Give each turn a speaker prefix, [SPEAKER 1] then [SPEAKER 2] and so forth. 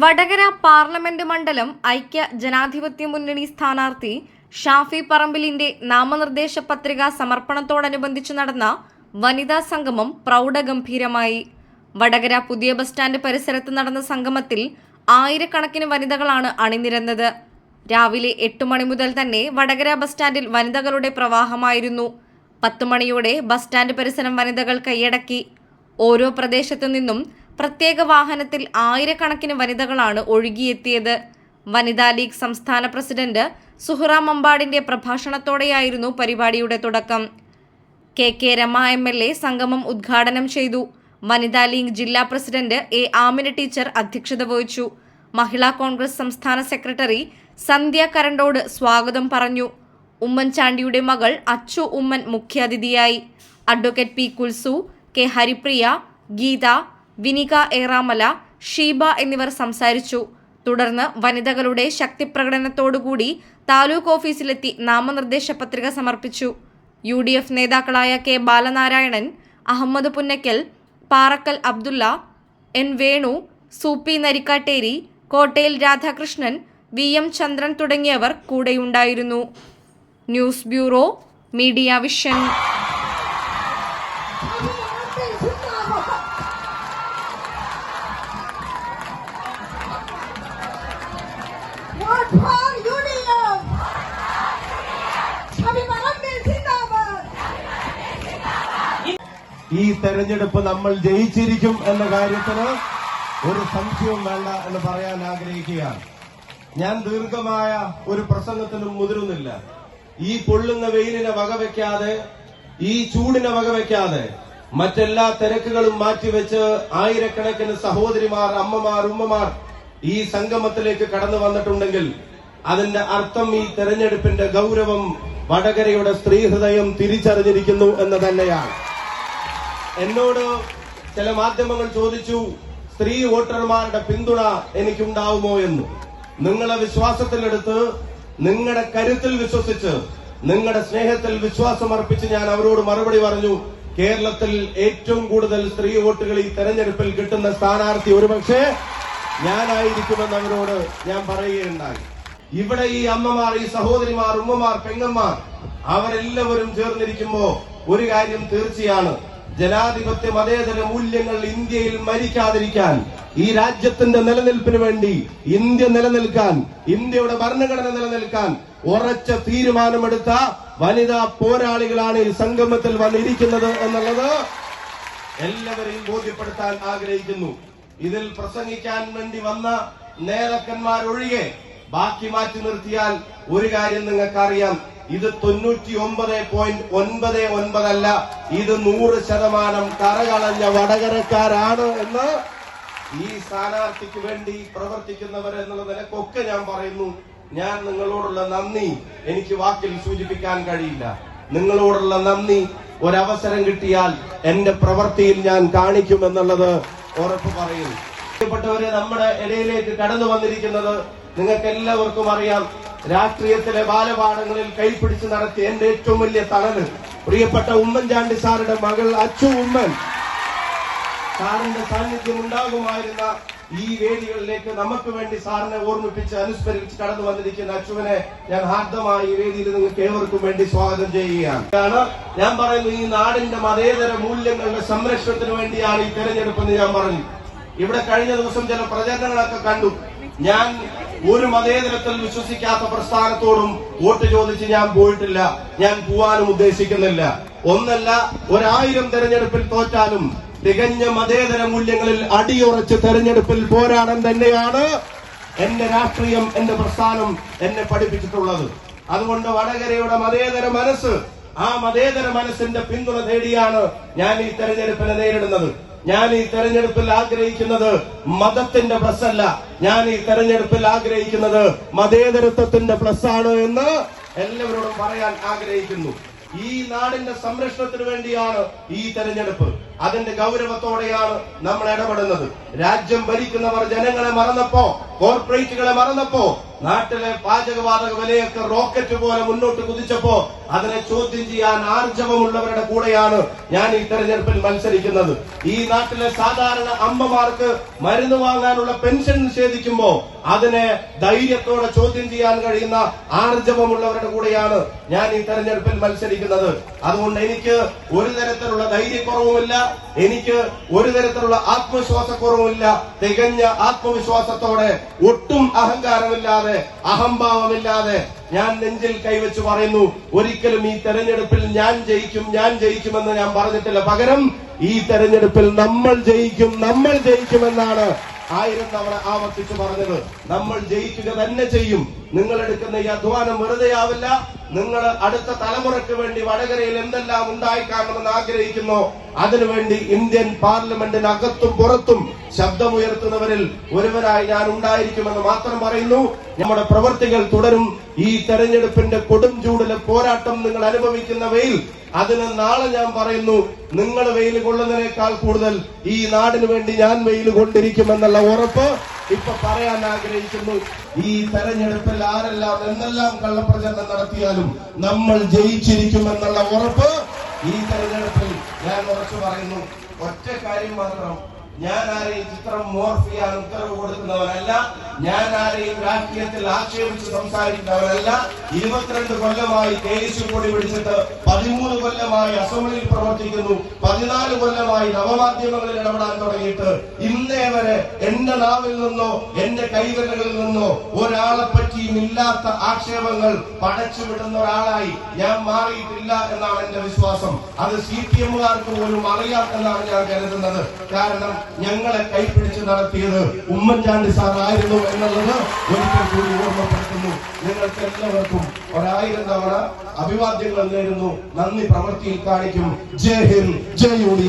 [SPEAKER 1] Vadakara parliament മണ്ഡലം ഐക്യ ജനാധിപത്യ മുന്നണി സ്ഥാനാർത്ഥി ഷാഫി പറമ്പിലിന്റെ നാമനിർദ്ദേശ പത്രിക സമർപ്പണത്തോടനുബന്ധിച്ച് നടന്ന വനിതാ സംഗമം പ്രൗഢഗംഭീരമായി. വടകര പുതിയ ബസ് സ്റ്റാൻഡ് പരിസരത്ത് നടന്ന സംഗമത്തിൽ ആയിരക്കണക്കിന് വനിതകളാണ് അണിനിരന്നത്. രാവിലെ എട്ട് മണി മുതൽ തന്നെ വടകര ബസ് സ്റ്റാൻഡിൽ വനിതകളുടെ പ്രവാഹമായിരുന്നു. പത്ത് മണിയോടെ ബസ് സ്റ്റാൻഡ് പരിസരം വനിതകൾ കൈയടക്കി. ഓരോ പ്രദേശത്തു നിന്നും പ്രത്യേക വാഹനത്തിൽ ആയിരക്കണക്കിന് വനിതകളാണ് ഒഴുകിയെത്തിയത്. വനിതാ ലീഗ് സംസ്ഥാന പ്രസിഡന്റ് സുഹ്റ മമ്പാടിന്റെ പ്രഭാഷണത്തോടെയായിരുന്നു പരിപാടിയുടെ തുടക്കം. K K Rama M L A സംഗമം ഉദ്ഘാടനം ചെയ്തു. വനിതാ ലീഗ് ജില്ലാ പ്രസിഡന്റ് എ ആമിന ടീച്ചർ അധ്യക്ഷത വഹിച്ചു. മഹിളാ കോൺഗ്രസ് സംസ്ഥാന സെക്രട്ടറി സന്ധ്യ കരണ്ടോട് സ്വാഗതം പറഞ്ഞു. ഉമ്മൻചാണ്ടിയുടെ മകൾ അച്ചു ഉമ്മൻ മുഖ്യാതിഥിയായി. Advocate P Kulsu K Haripriya Geetha Vinika Eramala Sheeba എന്നിവർ സംസാരിച്ചു. തുടർന്ന് വനിതകളുടെ ശക്തിപ്രകടനത്തോടുകൂടി താലൂക്ക് ഓഫീസിലെത്തി നാമനിർദ്ദേശ പത്രിക സമർപ്പിച്ചു. യു ഡി എഫ് നേതാക്കളായ K Balanarayanan Ahammed Punnakkal Parakkal Abdulla N Venu Sooppy Narikkatteri Kottayil Radhakrishnan V M Chandran തുടങ്ങിയവർ കൂടെയുണ്ടായിരുന്നു. News bureau media vision.
[SPEAKER 2] ഈ തെരഞ്ഞെടുപ്പ് നമ്മൾ ജയിച്ചിരിക്കും എന്ന കാര്യത്തിന് ഒരു സംശയവും വേണ്ട എന്ന് പറയാൻ ആഗ്രഹിക്കുകയാണ്. ഞാൻ ദീർഘമായ ഒരു പ്രസംഗത്തിനും മുതിരുന്നില്ല. ഈ പൊള്ളുന്ന വെയിലിനെ വകവെക്കാതെ ഈ ചൂടിനെ വകവെക്കാതെ മറ്റെല്ലാ തിരക്കുകളും മാറ്റിവെച്ച് ആയിരക്കണക്കിന് സഹോദരിമാർ അമ്മമാർ ഉമ്മമാർ ഈ സംഗമത്തിലേക്ക് കടന്നു വന്നിട്ടുണ്ടെങ്കിൽ അതിന്റെ അർത്ഥം ഈ തെരഞ്ഞെടുപ്പിന്റെ ഗൗരവം വടകരയുടെ സ്ത്രീഹൃദയം തിരിച്ചറിഞ്ഞിരിക്കുന്നു എന്ന് തന്നെയാണ്. എന്നോട് ചില മാധ്യമങ്ങൾ ചോദിച്ചു സ്ത്രീ വോട്ടർമാരുടെ പിന്തുണ എനിക്കുണ്ടാവുമോ എന്ന്? നിങ്ങളെ വിശ്വാസത്തിലെടുത്ത് നിങ്ങളുടെ കരുത്തിൽ വിശ്വസിച്ച് നിങ്ങളുടെ സ്നേഹത്തിൽ വിശ്വാസം അർപ്പിച്ച് ഞാൻ അവരോട് മറുപടി പറഞ്ഞു കേരളത്തിൽ ഏറ്റവും കൂടുതൽ സ്ത്രീ വോട്ടുകൾ ഈ തെരഞ്ഞെടുപ്പിൽ കിട്ടുന്ന സ്ഥാനാർത്ഥി ഒരുപക്ഷെ ഞാനായിരിക്കുമെന്ന് അവരോട് ഞാൻ പറയുകയുണ്ടായി. ഇവിടെ ഈ അമ്മമാർ ഈ സഹോദരിമാർ ഉമ്മമാർ പെങ്ങന്മാർ അവരെല്ലാവരും ചേർന്നിരിക്കുമ്പോ ഒരു കാര്യം തീർച്ചയാണ്. ജനാധിപത്യ മതേതര മൂല്യങ്ങൾ ഇന്ത്യയിൽ മരിക്കാതിരിക്കാൻ ഈ രാജ്യത്തിന്റെ നിലനിൽപ്പിന് വേണ്ടി ഇന്ത്യ നിലനിൽക്കാൻ ഇന്ത്യയുടെ ഭരണഘടന നിലനിൽക്കാൻ ഉറച്ച തീരുമാനമെടുത്ത വനിതാ പോരാളികളാണ് ഈ സംഗമത്തിൽ വന്നിരിക്കുന്നത് എന്നുള്ളത് എല്ലാവരെയും ബോധ്യപ്പെടുത്താൻ ആഗ്രഹിക്കുന്നു. ഇതിൽ പ്രസംഗിക്കാൻ വേണ്ടി വന്ന നേതാക്കന്മാരൊഴികെ ബാക്കി മാറ്റി നിർത്തിയാൽ ഒരു കാര്യം നിങ്ങൾക്കറിയാം. ഇത് തൊണ്ണൂറ്റി ഒമ്പത് പോയിന്റ് ഒൻപത് ഒൻപതല്ല ഇത് നൂറ് ശതമാനം കറകളഞ്ഞ വടകരക്കാരാണ് എന്ന് ഈ സ്ഥാനാർത്ഥിക്ക് വേണ്ടി പ്രവർത്തിക്കുന്നവർ എന്നുള്ള നിലക്കൊക്കെ ഞാൻ പറയുന്നു. ഞാൻ നിങ്ങളോടുള്ള നന്ദി. എനിക്ക് വാക്കിൽ സൂചിപ്പിക്കാൻ കഴിയില്ല. നിങ്ങളോടുള്ള നന്ദി. ഒരവസരം കിട്ടിയാൽ എന്റെ പ്രവൃത്തിയിൽ ഞാൻ കാണിക്കുമെന്നുള്ളത് ഉറപ്പ് പറയുന്നു പ്രിയപ്പെട്ടവരെ നമ്മുടെ ഇടയിലേക്ക് കടന്നു വന്നിരിക്കുന്നത് നിങ്ങൾക്ക് എല്ലാവർക്കും അറിയാം രാഷ്ട്രീയത്തിലെ ബാലപാഠങ്ങളിൽ കൈപിടിച്ച് നടത്തിയ എന്റെ ഏറ്റവും വലിയ തണൽ പ്രിയപ്പെട്ട ഉമ്മൻചാണ്ടി സാറുടെ മകൾ അച്ചു ഉമ്മൻ സാറിന്റെ സാന്നിധ്യം ഉണ്ടാകുമായിരുന്ന ഈ വേദികളിലേക്ക് നമുക്ക് വേണ്ടി സാറിനെ ഓർമ്മിപ്പിച്ച് അനുസ്മരിച്ച് കടന്നു വന്നിരിക്കുന്ന അച്ഛനെ ഞാൻ ഹാർദമായി ഈ വേദിയിൽ നിങ്ങൾക്ക് ഏവർക്കും വേണ്ടി സ്വാഗതം ചെയ്യുകയാണ്. ഞാൻ പറയുന്നു ഈ നാടിന്റെ മതേതര മൂല്യങ്ങളുടെ സംരക്ഷണത്തിന് വേണ്ടിയാണ് ഈ തെരഞ്ഞെടുപ്പെന്ന് ഞാൻ പറഞ്ഞു. ഇവിടെ കഴിഞ്ഞ ദിവസം ചില പ്രചരണങ്ങളൊക്കെ കണ്ടു. ഞാൻ ഒരു മതേതരത്തിൽ വിശ്വസിക്കാത്ത പ്രസ്ഥാനത്തോടും വോട്ട് ചോദിച്ച് ഞാൻ പോയിട്ടില്ല. ഞാൻ പോവാനും ഉദ്ദേശിക്കുന്നില്ല. ഒന്നല്ല ഒരായിരം തെരഞ്ഞെടുപ്പിൽ തോറ്റാലും തികഞ്ഞ മതേതര മൂല്യങ്ങളിൽ അടിയുറച്ച് തെരഞ്ഞെടുപ്പിൽ പോരാടാൻ തന്നെയാണ് എന്റെ രാഷ്ട്രീയം എന്റെ പ്രസ്ഥാനം എന്നെ പഠിപ്പിച്ചിട്ടുള്ളത്. അതുകൊണ്ട് വടകരയുടെ മതേതര മനസ്സ് ആ മതേതര മനസ്സിന്റെ പിന്തുണ തേടിയാണ് ഞാൻ ഈ തെരഞ്ഞെടുപ്പിനെ നേരിടുന്നത്. ഞാൻ ഈ തെരഞ്ഞെടുപ്പിൽ ആഗ്രഹിക്കുന്നത് മതത്തിന്റെ പ്ലസ് അല്ല. ഞാൻ ഈ തെരഞ്ഞെടുപ്പിൽ ആഗ്രഹിക്കുന്നത് മതേതരത്വത്തിന്റെ പ്ലസ് ആണ് എന്ന് എല്ലാവരോടും പറയാൻ ആഗ്രഹിക്കുന്നു. ഈ നാടിന്റെ സംരക്ഷണത്തിന് വേണ്ടിയാണ് ഈ തെരഞ്ഞെടുപ്പ്. അതിന്റെ ഗൗരവത്തോടെയാണ് നമ്മൾ ഇടപെടുന്നത്. രാജ്യം ഭരിക്കുന്നവർ ജനങ്ങളെ മറന്നപ്പോ കോർപ്പറേറ്റുകളെ മറന്നപ്പോ നാട്ടിലെ പാചകവാതക വിലയൊക്കെ റോക്കറ്റ് പോലെ മുന്നോട്ട് കുതിച്ചപ്പോ അതിനെ ചോദ്യം ചെയ്യാൻ ആർജവമുള്ളവരുടെ കൂടെയാണ് ഞാൻ ഈ തെരഞ്ഞെടുപ്പിൽ മത്സരിക്കുന്നത്. ഈ നാട്ടിലെ സാധാരണ അമ്മമാർക്ക് മരുന്ന് വാങ്ങാനുള്ള പെൻഷൻ നിഷേധിക്കുമ്പോ അതിനെ ധൈര്യത്തോടെ ചോദ്യം ചെയ്യാൻ കഴിയുന്ന ആർജവമുള്ളവരുടെ കൂടെയാണ് ഞാൻ ഈ തെരഞ്ഞെടുപ്പിൽ മത്സരിക്കുന്നത്. അതുകൊണ്ട് എനിക്ക് ഒരു തരത്തിലുള്ള ധൈര്യക്കുറവുമില്ല. എനിക്ക് ഒരു തരത്തിലുള്ള ആത്മവിശ്വാസക്കുറവുമില്ല. തികഞ്ഞ ആത്മവിശ്വാസത്തോടെ ഒട്ടും അഹങ്കാരമില്ലാതെ അഹംഭാവമില്ലാതെ ഞാൻ നെഞ്ചിൽ കൈവച്ച് പറയുന്നു ഒരിക്കലും ഈ തെരഞ്ഞെടുപ്പിൽ ഞാൻ ജയിക്കും ഞാൻ ജയിക്കുമെന്ന് ഞാൻ പറഞ്ഞിട്ടില്ല. പകരം ഈ തെരഞ്ഞെടുപ്പിൽ നമ്മൾ ജയിക്കും നമ്മൾ ജയിക്കുമെന്നാണ് ആയിരം തവണ ആവർത്തിച്ചു പറഞ്ഞത് നമ്മൾ ജയിക്കുക തന്നെ ചെയ്യും. നിങ്ങൾ എടുക്കുന്ന ഈ അധ്വാനം വെറുതെ ആവില്ല. നിങ്ങൾ അടുത്ത തലമുറയ്ക്ക് വേണ്ടി വടകരയിൽ എന്തെല്ലാം ഉണ്ടായി കാണണമെന്ന് ആഗ്രഹിക്കുന്നു അതിനുവേണ്ടി ഇന്ത്യൻ പാർലമെന്റിനകത്തും പുറത്തും ശബ്ദമുയർത്തുന്നവരിൽ ഒരുവരായി ഞാൻ ഉണ്ടായിരിക്കുമെന്ന് മാത്രം പറയുന്നു. നമ്മുടെ പ്രവർത്തികൾ തുടരും. ഈ തെരഞ്ഞെടുപ്പിന്റെ കൊടും ചൂടിലെ പോരാട്ടം നിങ്ങൾ അനുഭവിക്കുന്ന വെയിൽ അതിന് നാളെ ഞാൻ പറയുന്നു നിങ്ങൾ വെയിൽ കൊള്ളുന്നതിനേക്കാൾ കൂടുതൽ ഈ നാടിന് വേണ്ടി ഞാൻ വെയിൽ കൊണ്ടിരിക്കുമെന്നുള്ള ഉറപ്പ് ഇപ്പൊ പറയാൻ ആഗ്രഹിക്കുന്നു. ഈ തെരഞ്ഞെടുപ്പിൽ ആരെല്ലാം എന്തെല്ലാം കള്ളപ്രചരണം നടത്തിയാലും നമ്മൾ ജയിച്ചിരിക്കുമെന്നുള്ള ഉറപ്പ് ഈ തെരഞ്ഞെടുപ്പിൽ ഞാൻ ഉറച്ചു പറയുന്നു. ഒറ്റ കാര്യം മാത്രം. ഞാൻ ആരെയും ചിത്രം മോർഫ് ചെയ്യാൻ ഉത്തരവ് കൊടുക്കുന്നവനല്ല. ഞാൻ ആരെയും രാഷ്ട്രീയത്തിൽ ആക്ഷേപിച്ച് സംസാരിക്കുന്നവരല്ല ഇരുപത്തിരണ്ട് കൊല്ലമായി കെ എസ് കൊടി പതിമൂന്ന് കൊല്ലമായി അസംബ്ലിയിൽ പ്രവർത്തിക്കുന്നു. പതിനാല് കൊല്ലമായി നവമാധ്യമങ്ങളിൽ ഇടപെടാൻ തുടങ്ങിയിട്ട് ഇന്നേ വരെ എന്റെ നാവിൽ നിന്നോ എന്റെ കൈവിരലുകളിൽ നിന്നോ ഒരാളെ പറ്റിയും ഇല്ലാത്ത ആക്ഷേപങ്ങൾ പടച്ചു വിടുന്ന ഒരാളായി ഞാൻ മാറിയിട്ടില്ല എന്നാണ് എന്റെ വിശ്വാസം. അത് സി പി എമ്മുകാർക്ക് പോലും അറിയാം എന്നാണ് ഞാൻ കരുതുന്നത്. കാരണം ഞങ്ങളെ കൈപിടിച്ച് നടത്തിയത് ഉമ്മൻചാണ്ടി സാർ ആയിരുന്നു എന്നുള്ളത് ഒരിക്കൽ കൂടി ഓർമ്മപ്പെടുത്തുന്നു. നിങ്ങൾക്ക് എല്ലാവർക്കും ഒരായിരം തവണ അഭിവാദ്യങ്ങൾ നേരുന്നു. നന്ദി പ്രവൃത്തിയിൽ കാണിക്കും. ജയ് ഹിന്ദ് ജയ് യു ഡി